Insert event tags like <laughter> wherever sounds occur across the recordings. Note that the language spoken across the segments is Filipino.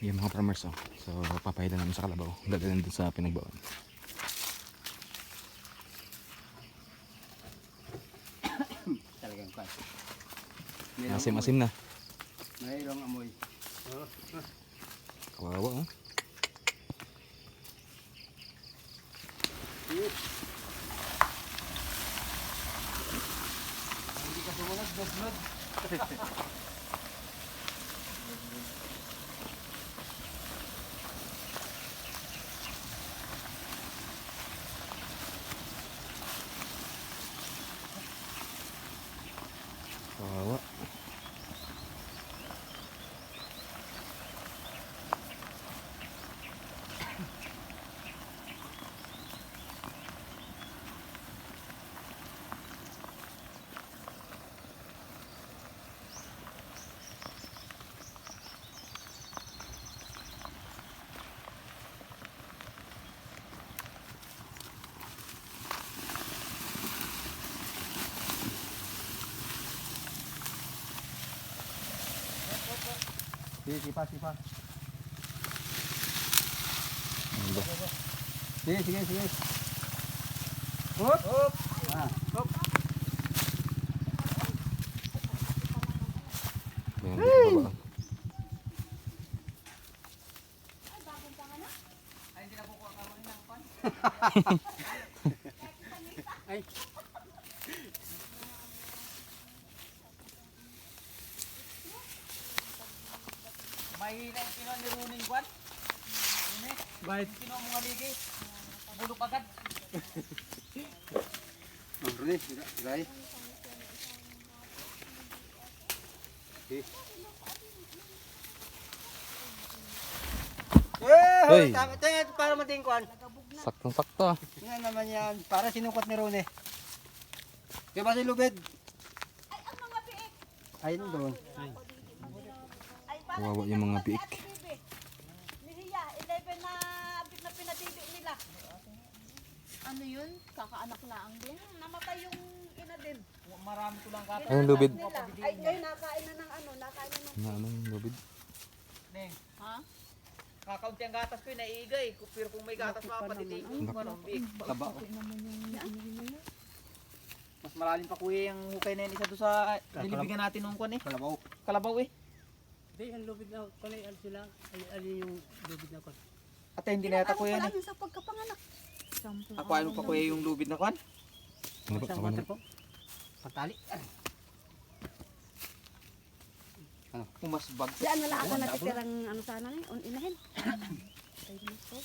Yung mga farmers oh. So papahilan namin sa kalabaw. Dadalhin dun sa pinagbawan. Talagang kwan. Asim-asim na. Mayroong amoy. Kawawa oh. Hindi ka sumunod, <laughs> blood Kawawa. Sige, sipa, sipa. Ano? Sige, sige, sige. Hop! Hop! Ah. Hop! Ayan, dito baba. <laughs> Ay. Mahina yung kinuha ni Runing Kwan. Bakit? Kinuha mo nga ligi. Bulok agad. <laughs> Ang sila, sila eh. Eh, Hey. tama, tingnan para mating kwan. Saktong sakto ah. Yan naman yan, para sinukat ni Rune. Kaya ba si Lubed? Ay, ang mga biik. Ayun doon. Ay, Kawawa yung mga biik. Ate Bibi. Ni Ria, 11 na bit na pinadibi nila. Ano yun? Kakaanak lang din? Hmm, namatay yung ina din. Marami ko lang kata. Anong lubid? Ay, ngayon nakain na ng ano, nakain na ng... Na anong lubid? Neng, Ha? kakaunti ang gatas ko yung naiigay. Pero kung may gatas pa, patitigo ko biik. Taba. yung Mas malalim pa kuya yung hukay na yun isa doon sa nilibigyan natin nung kwan eh. Kalabaw. Kalabaw eh. Hindi, ang lubid na, kung ano sila, ay, ano yung lubid na kon. At hindi na yata Ano kuya pa yan eh. sa pagkapanganak. Ako ano pa kuya yung lubid na kwan? Ano ba? Isang Ano water ba? po. Pumasbag. Di ano lang ako natitirang ano sana ni, on inahin. <clears throat> Ay, nako.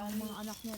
Ang mga anak niya